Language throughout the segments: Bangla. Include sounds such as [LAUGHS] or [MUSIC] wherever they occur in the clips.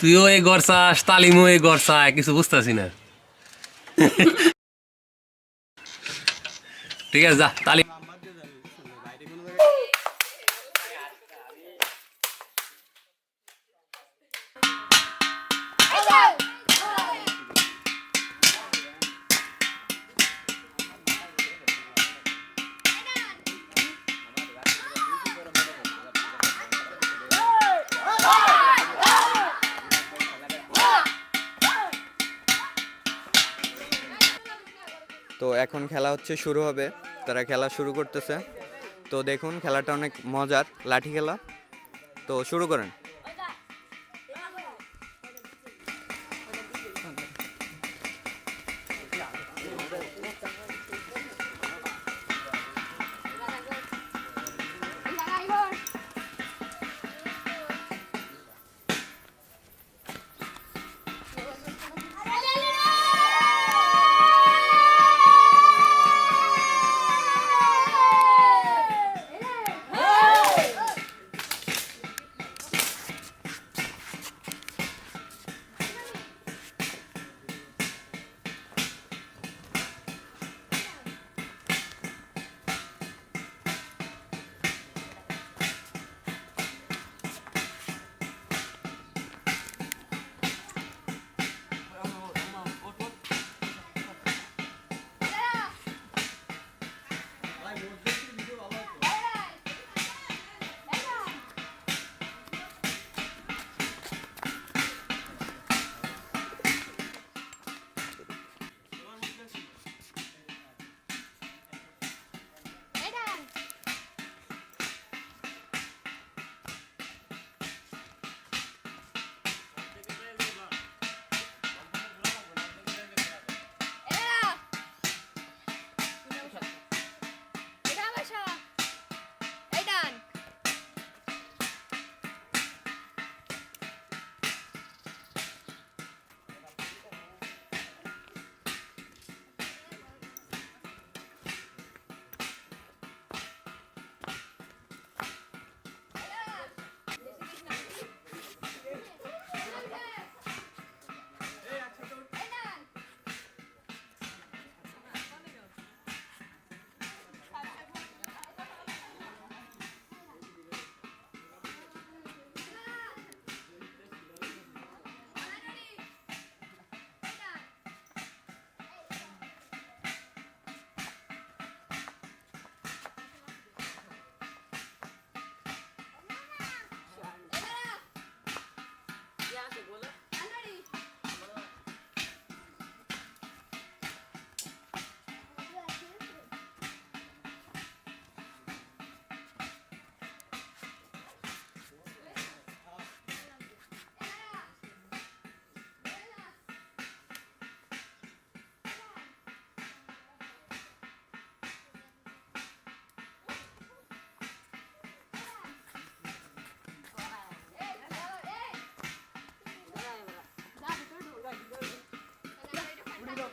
তুইও এই ঘর চাস তালিমও এই ঘর কিছু বুঝতেছি না। [LAUGHS] ঠিক আছে যা তালিম। এখন খেলা হচ্ছে, শুরু হবে। তারা খেলা শুরু করতেছে। তো দেখুন, খেলাটা অনেক মজার, লাঠি খেলা। তো শুরু করেন।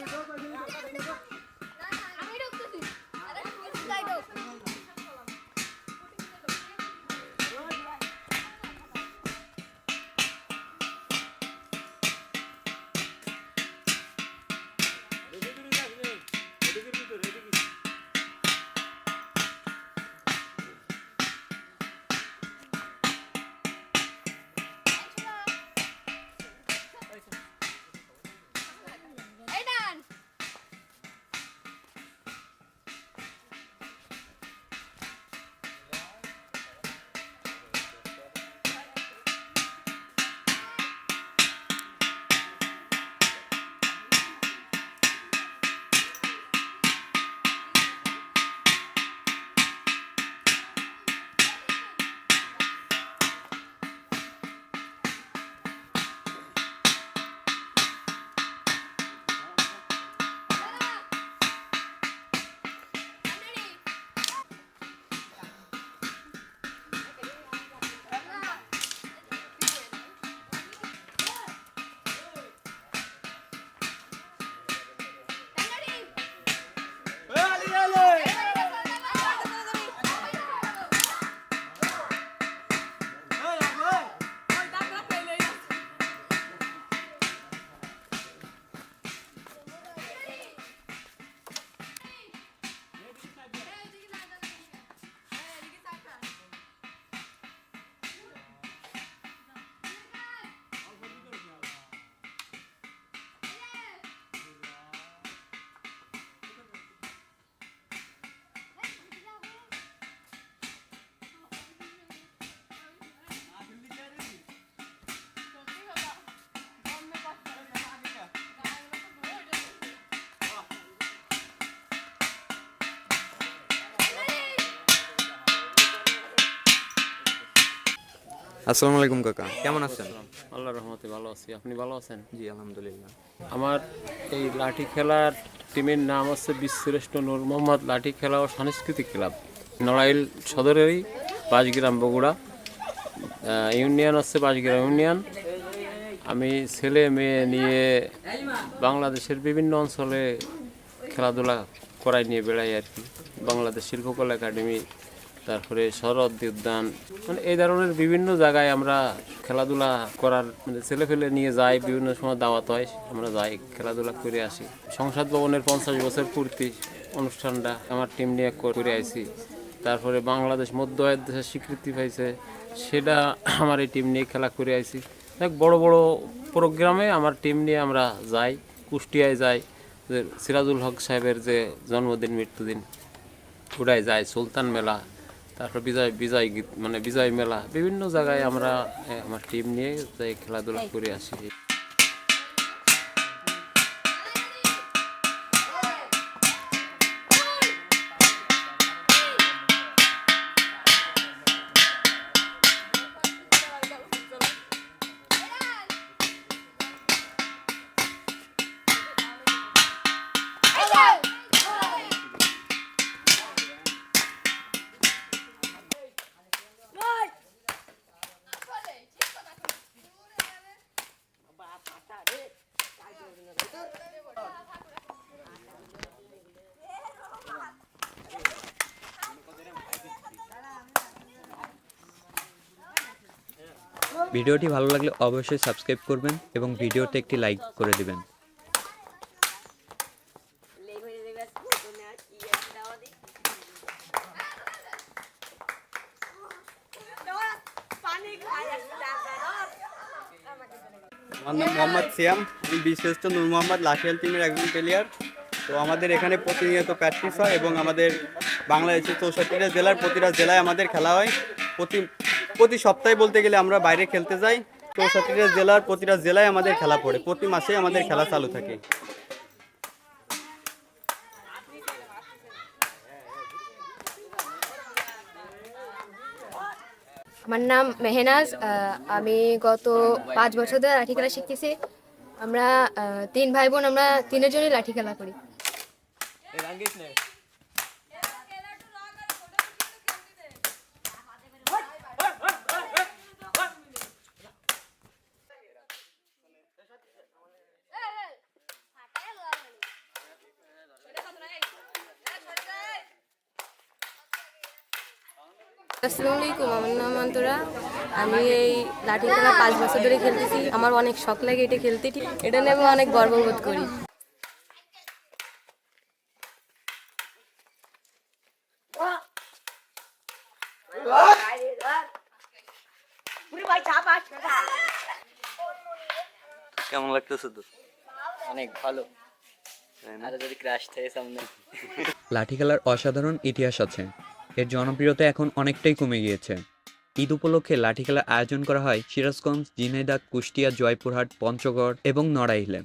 Sobre আসসালামু আলাইকুম কাকা। কেমন আছেন? আল্লাহ রহমতে ভালো আছি। আপনি ভালো আছেন? জি আলহামদুলিল্লাহ। আমার এই লাঠি খেলার টিমের নাম হচ্ছে বিশ্রেষ্ঠ নূর মোহাম্মদ লাঠি খেলা ও সাংস্কৃতিক ক্লাব। নড়াইল সদরেরই বাজগ্রাম বগুড়া। ইউনিয়ন হচ্ছে বাজগ্রাম ইউনিয়ন। আমি ছেলে মেয়ে নিয়ে বাংলাদেশের বিভিন্ন অঞ্চলে খেলাধুলা করাই নিয়ে বেড়াই আর কি। বাংলাদেশ শিল্পকলা একাডেমি তারপরে শরৎ উদ্যান মানে এই ধরনের বিভিন্ন জায়গায় আমরা খেলাধুলা করার মানে ছেলে ফেলে নিয়ে যাই, বিভিন্ন সময় দাওয়াত হয়, আমরা যাই, খেলাধুলা করে আসি। সংসদ ভবনের পঞ্চাশ বছর পূর্তি অনুষ্ঠানটা আমার টিম নিয়ে করে আইছি। তারপরে বাংলাদেশ মধ্য আয়ের দেশের স্বীকৃতি পাইছে, সেটা আমার এই টিম নিয়ে খেলা করে আইছি। দেখ, বড় বড় প্রোগ্রামে আমার টিম নিয়ে আমরা যাই, কুষ্টিয়ায় যাই সিরাজুল হক সাহেবের যে জন্মদিন, মৃত্যুদিন ওটাই যায় সুলতান মেলা তারপর বিজয় বিজয় গীত মানে বিজয় মেলা বিভিন্ন জায়গায় আমরা আমার টিম নিয়ে যাই খেলাধুলা করে আসি। ভিডিওটি ভালো লাগলে অবশ্যই সাবস্ক্রাইব করবেন এবং ভিডিওতে একটি লাইক করে দিবেন। আমার নাম মোহাম্মদ সিয়াম, আমি বিশেষত নূর মোহাম্মদ লাঠিয়াল টিমের একজন প্লেয়ার তো আমাদের এখানে প্রতিনিয়ত প্র্যাকটিস হয় এবং আমাদের বাংলাদেশের চৌষট্টিটা জেলার প্রতিটা জেলায় আমাদের খেলা হয়। প্রতি প্রতি সপ্তাহে বলতে গেলে আমরা বাইরে খেলতে যাই। চৌষট্টিটা জেলার প্রতিটা জেলায় আমাদের খেলা পড়ে। প্রতি মাসে আমাদের খেলা চালু থাকে। আমার নাম মেহনাজ আমি গত পাঁচ বছর ধরে লাঠি খেলা শিখতেছি। আমরা তিন ভাই বোন আমরা তিনের জনই লাঠি খেলা করি। আসসালামু আলাইকুম আমার নাম অন্তরা। আমি এই লাঠি খেলা পাঁচ বছর ধরে খেলতেছি। আমার অনেক শখ লাগে এটা খেলতে। ঠিক এটা নিয়ে আমি অনেক গর্ববোধ করি। কেমন লাগতেছে তোর? অনেক ভালো। আর যদি ক্রাশ থাকে সামনে। লাঠি খেলার অসাধারণ ইতিহাস আছে। এর জনপ্রিয়তা এখন অনেকটাই কমে গিয়েছে। ঈদ উপলক্ষে লাঠি খেলার আয়োজন করা হয় সিরাজগঞ্জ, ঝিনাইদহ, কুষ্টিয়া, জয়পুরহাট, পঞ্চগড় এবং নড়াইলে।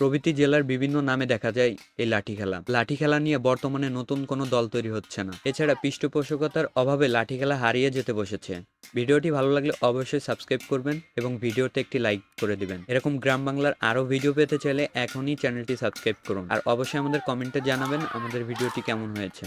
প্রভৃতি জেলার বিভিন্ন নামে দেখা যায় এই লাঠি খেলা। লাঠি খেলা নিয়ে বর্তমানে নতুন কোনো দল তৈরি হচ্ছে না। এছাড়া পৃষ্ঠপোষকতার অভাবে লাঠি খেলা হারিয়ে যেতে বসেছে। ভিডিওটি ভালো লাগলে অবশ্যই সাবস্ক্রাইব করবেন এবং ভিডিওতে একটি লাইক করে দিবেন। এরকম গ্রাম বাংলার আরও ভিডিও পেতে চাইলে এখনই চ্যানেলটি সাবস্ক্রাইব করুন। আর অবশ্যই আমাদের কমেন্টে জানাবেন আমাদের ভিডিওটি কেমন হয়েছে।